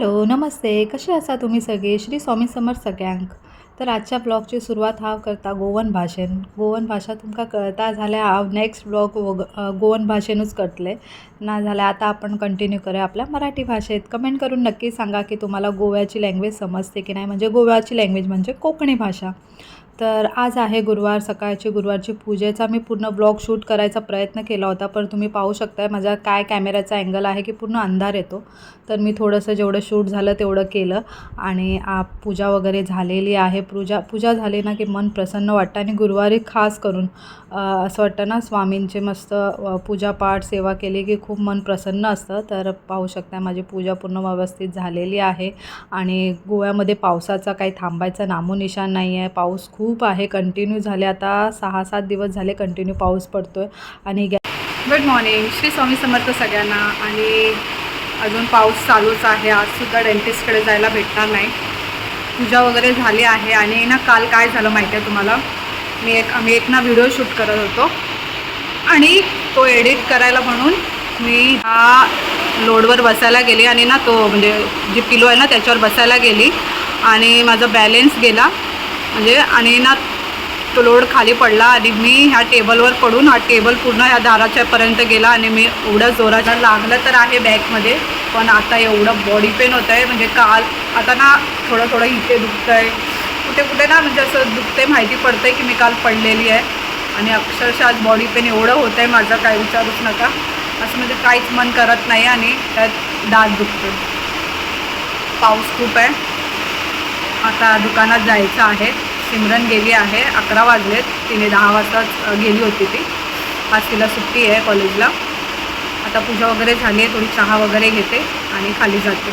Hello नमस्ते. कसे आसा तुम्ही सगळे? श्री स्वामी समर्थ सगळ्यांक. तर आजच्या ब्लॉगची सुरवात हांव करता गोवन भाशेन गोवन भाशा तुमकां कळटा जाल्यार हांव नेक्स्ट ब्लॉग वग गोवन भाशेनूच करतले ना जाल्यार आतां आपण कंटिन्यू करूया आपल्या मराठी भाषेत. कमेंट करून नक्की सांगा की तुम्हाला गोव्याची लँग्वेज समजते की नाही? म्हणजे गोव्याची लँग्वेज म्हणजे कोकणी भाषा. तर आज आहे गुरुवार सकाळची गुरुवारची पूजेचा मी पूर्ण ब्लॉग शूट करायचा प्रयत्न केला होता पण तुम्ही पाहू शकताय माझा काय कॅमेऱ्याचा अँगल आहे की पूर्ण अंधार येतो. तर मी थोडंसं जेवढं शूट झालं तेवढं केलं आणि आ, पूजा वगैरे झालेली आहे. पूजा पूजा झाली ना की मन प्रसन्न वाटतं आणि गुरुवारी खास करून असं वाटतं ना स्वामींचे मस्त पूजापाठ सेवा केली की खूप मन प्रसन्न असतं. तर पाहू शकताय माझी पूजा पूर्ण व्यवस्थित झालेली आहे आणि गोव्यामध्ये पावसाचा काही थांबायचा नामोनिशाण नाही आहे पाऊस खूप खूप आहे कंटिन्यू झाले. आता सहा सात दिवस झाले कंटिन्यू पाऊस पडतो आहे आणि गॅ गुड मॉर्निंग श्री स्वामी समर्थ सगळ्यांना. आणि अजून पाऊस चालूच आहे. आजसुद्धा डेंटिस्टकडे जायला भेटणार नाही. पूजा वगैरे झाली आहे. आणि ना काल काय झालं माहिती आहे तुम्हाला? मी एक आम्ही एक ना व्हिडिओ शूट करत होतो. आणि तो एडिट करायला म्हणून मी हा लोडवर बसायला गेली. आणि ना तो म्हणजे जी पिलो आहे ना त्याच्यावर बसायला गेली. आणि माझा बॅलेन्स गेला. म्हणजे आणि ना तो लोड खाली पडला आणि मी ह्या टेबलवर पडून हा टेबल पूर्ण ह्या दाराच्यापर्यंत गेला आणि मी एवढं जोराच्या लागलं तर आहे बॅकमध्ये पण आता एवढं बॉडी पेन होतं आहे म्हणजे काल आता ना थोडं थोडं इथे दुखतं आहे कुठे कुठे ना म्हणजे असं दुखते माहिती पडतं आहे की मी काल पडलेली आहे. आणि अक्षरशः आज बॉडी पेन एवढं होतं आहे माझं काय विचारूच नका. असं म्हणजे काहीच मन करत नाही आणि त्यात दात दुखतो पाऊस खूप आहे. आता दुकानात जायचं आहे. सिमरन गेली आहे. अकरा वाजलेत. तिने दहा वाजता गेली होती ती. आज तिला सुट्टी आहे कॉलेजला. आता पूजा वगैरे झाली आहे. थोडी चहा वगैरे घेते आणि खाली जाते.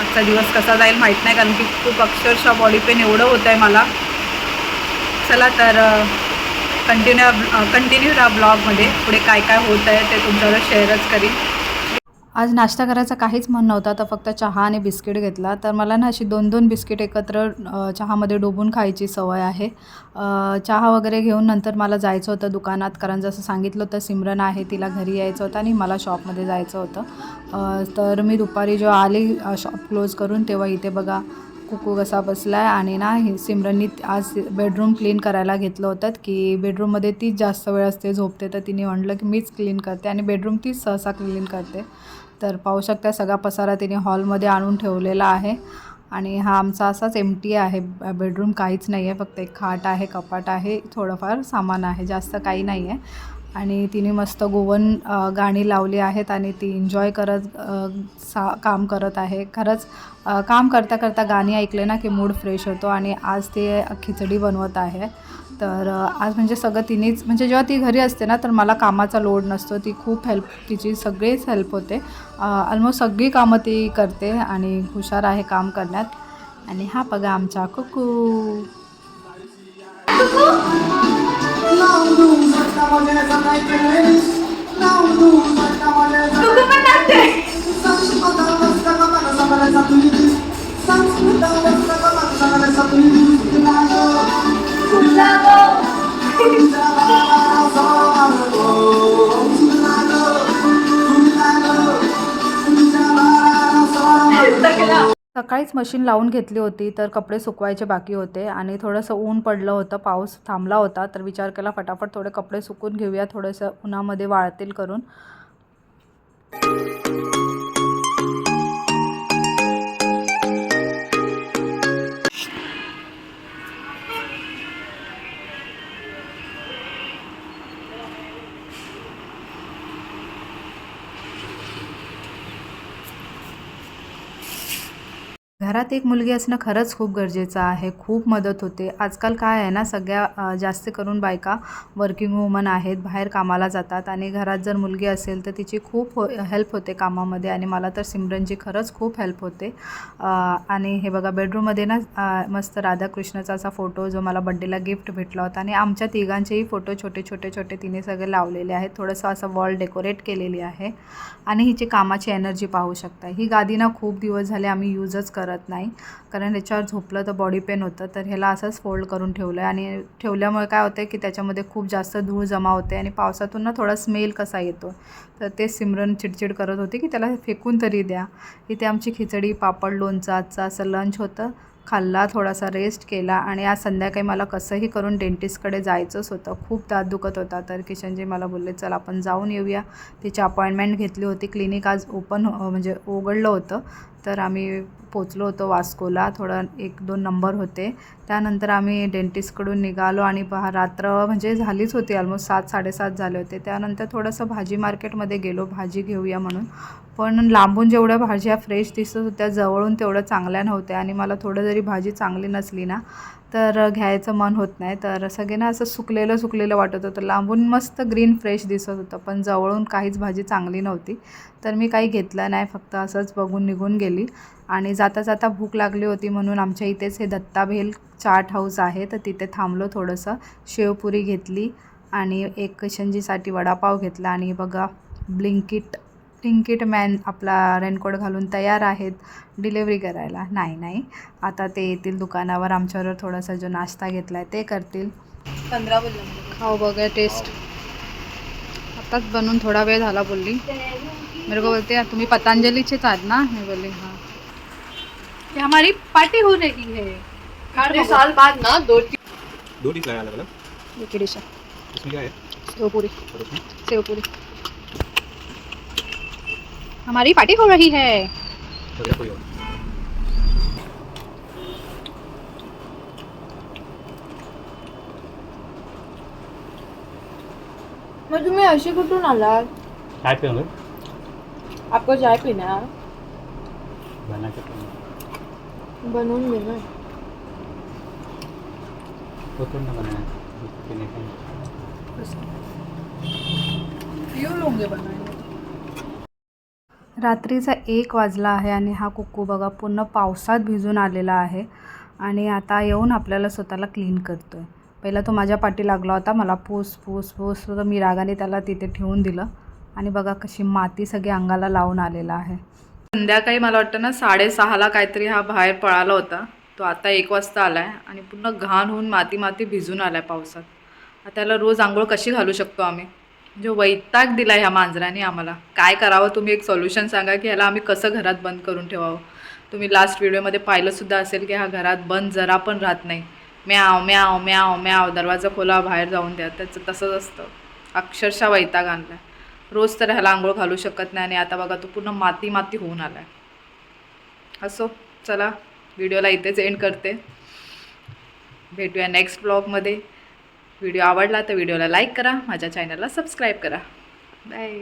आजचा दिवस कसा जाईल माहीत नाही. कारण की खूप अक्षरशः बॉडी पेन एवढं होतं आहे मला. चला तर कंटिन्यू कंटिन्यू राहा ब्लॉगमध्ये पुढे काय काय होत आहे ते तुमच्यावर शेअरच करीन. आज नाश्ता करायचा काहीच मन नव्हता. तर फक्त चहा आणि बिस्किट घेतला. तर मला ना अशी दोन दोन बिस्किट एकत्र चहामध्ये डोबून खायची सवय आहे. चहा वगैरे घेऊन नंतर मला जायचं होतं दुकानात. कारण जसं सांगितलं होतं सिमरन आहे तिला घरी यायचं होतं आणि मला शॉपमध्ये जायचं होतं. तर मी दुपारी जेव्हा आली शॉप क्लोज करून तेव्हा इथे बघा कुकू कसा बसला आहे आणि ना सिमरननी आज बेडरूम क्लीन करायला घेतलं होतं की बेडरूममध्ये तीच जास्त वेळ असते झोपते. तर तिने म्हटलं की मीच क्लीन करते आणि बेडरूम तीच सहसा क्लीन करते. तर पाहू शकता सगळा पसारा तिने हॉलमध्ये आणून ठेवलेला आहे. आणि हा आमचा असाच एमटी आहे. बेडरूम काहीच नाही आहे. फक्त एक खाट आहे कपाट आहे थोडंफार सामान आहे. जास्त काही नाही आहे. आणि तिने मस्त गोवन गाणी लावली आहेत आणि ती एन्जॉय करत सा काम करत आहे. खरंच काम करता करता गाणी ऐकले ना की मूड फ्रेश होतो आणि आज ते खिचडी बनवत आहे. तर आज म्हणजे सगळं तिनेच म्हणजे जेव्हा ती घरी असते ना तर मला कामाचा लोड नसतो. ती खूप हेल्प तिची सगळीच हेल्प होते. ऑलमोस्ट सगळी कामं ती करते आणि हुशार आहे काम करण्यात. आणि हा बघा आमचा कुकू. सकाळीच मशीन लावून घेतली होती तर कपडे सुकवायचे बाकी होते आणि थोडंसं ऊन पडलं होतं पाऊस थांबला होता तर विचार केला फटाफट थोडे कपडे सुकून घेऊया थोडंसं उन्हामध्ये वाळतील करून. घरात एक मुलगी असणं खरंच खूप गरजेचं आहे खूप मदत होते. आजकाल काय आहे ना सगळ्या जास्त करून बायका वर्किंग वुमन आहेत बाहेर कामाला जातात आणि घरात जर मुलगी असेल तर तिची खूप हो हेल्प होते कामामध्ये आणि मला तर सिमरनची खरंच खूप हेल्प होते. आणि हे बघा बेडरूममध्ये ना मस्त राधाकृष्णाचा असा फोटो जो मला बड्डेला गिफ्ट भेटला होता आणि आमच्या तिघांचेही फोटो छोटे छोटे छोटे तिने सगळे लावलेले आहेत. थोडंसं असं वॉल डेकोरेट केलेली आहे. आणि हिची कामाची एनर्जी पाहू शकता. ही गादी ना खूप दिवस झाले आम्ही यूजच करत करत नाही. कारण याच्यावर झोपलं तर बॉडी पेन होतं. तर ह्याला असंच फोल्ड करून ठेवलं आहे आणि ठेवल्यामुळे काय होतं की त्याच्यामध्ये खूप जास्त धूळ जमा होते आणि पावसातून ना थोडा स्मेल कसा येतो. तर ते सिमरन चिडचिड करत होते की त्याला फेकून तरी द्या. इथे आमची खिचडी पापड लोणचं आजचं असं लंच होतं. खाल्ला थोडासा रेस्ट केला आणि आज संध्याकाळी मला कसंही करून डेंटिस्टकडे जायचंच होतं. खूप दात दुखत होता. तर किशनजी मला बोलले चल आपण जाऊन येऊया. तिची अपॉइंटमेंट घेतली होती. क्लिनिक आज ओपन म्हणजे उघडलं होतं. तर आम्ही पोचलो होतो वास्कोला. थोडं एक दोन नंबर होते. त्यानंतर आम्ही डेंटिस्टकडून निघालो आणि पहा रात्र म्हणजे झालीच होती ऑलमोस्ट सात साडेसात झाले होते. त्यानंतर थोडंसं भाजी मार्केटमध्ये गेलो भाजी घेऊया म्हणून. पण लांबून जेवढ्या भाज्या फ्रेश दिसत होत्या जवळून तेवढ्या चांगल्या नव्हत्या आणि मला थोडं जरी भाजी चांगली नसली ना तर घ्यायचं मन होत नाही. तर सगळ्यांना असं सुकलेलं सुकलेलं वाटत होतं. लांबून मस्त ग्रीन फ्रेश दिसत होतं पण जवळून काहीच भाजी चांगली नव्हती. तर मी काही घेतलं नाही फक्त असंच बघून निघून गेली. आणि जाता जाता भूक लागली होती म्हणून आमच्या इथेच हे दत्ताभेल चाट हाऊस आहे तर तिथे थांबलो थोडंसं. शेवपुरी घेतली आणि एक किशनजीसाठी वडापाव घेतला. आणि बघा ब्लिंकिट ब्लिंकिट मॅन आपला रेनकोट घालून तयार आहेत डिलेवरी करायला. नाही नाही. आता ते येतील दुकानावर. आमच्यावर थोडासा जो नाश्ता घेतला आहे ते करतील. पंधरा बोललो खाऊ बघा टेस्ट आताच बनवून थोडा वेळ झाला बोलली. मेरे को बोलते "यार, तुम्ही पतंजलीचेच आहात ना मी बोलली हाँ। ये हमारी पार्टी हो रही है। इतने साल बाद ना दो दो डिश लाया अलग अलग ये की डिश है इसमें क्या है? सेवपुरी। और उसमें? सेवपुरी। हमारी पार्टी हो रही है। तो क्या मग तुम्ही अशी कुठून आलात चाय पे होंगे आपको चाय पीना है? बना के तो बनवून दे ना। वो थोड़ी ना बनाया पीने का रात्रीचा एक वाजला आहे आणि हा कुक्कू बघा पूर्ण पावसात भिजून आलेला आहे आणि आता येऊन आपल्याला स्वतःला क्लीन करतो आहे पहिला तो माझ्या पाठी लागला होता मला पूस पूस पूस तर मी रागाने त्याला तिथे ठेवून दिलं. आणि बघा कशी माती सगळी अंगाला लावून आलेला आहे. संध्याकाळी मला वाटतं ना साडेसहाला काहीतरी हा बाहेर पळाला होता. तो आता एक वाजता आला आहे आणि पूर्ण घाण होऊन माती माती भिजून आला आहे पावसात. आता त्याला रोज आंघोळ कशी घालू शकतो आम्ही? म्हणजे वैताग दिला ह्या मांजराने आम्हाला. काय करावं तुम्ही एक सोल्युशन सांगा की ह्याला आम्ही कसं घरात बंद करून ठेवावं? तुम्ही लास्ट व्हिडिओमध्ये पाहिलंसुद्धा असेल की हा घरात बंद जरा पण राहत नाही. म्याव म्याव म्याव म्याव दरवाजा खोला बाहेर जाऊन द्या. त्याचं तसंच असतं. अक्षरशः वैताग आणला रोज तर ह्याला आंघोळ घालू शकत नाही आणि आता बघा तो पूर्ण माती माती होऊन आला आहे असो चला व्हिडिओला इथेच एंड करते. भेटूया नेक्स्ट ब्लॉगमध्ये व्हिडिओ आवडला तर व्हिडिओला लाईक करा माझ्या चॅनलला सबस्क्राईब करा. बाय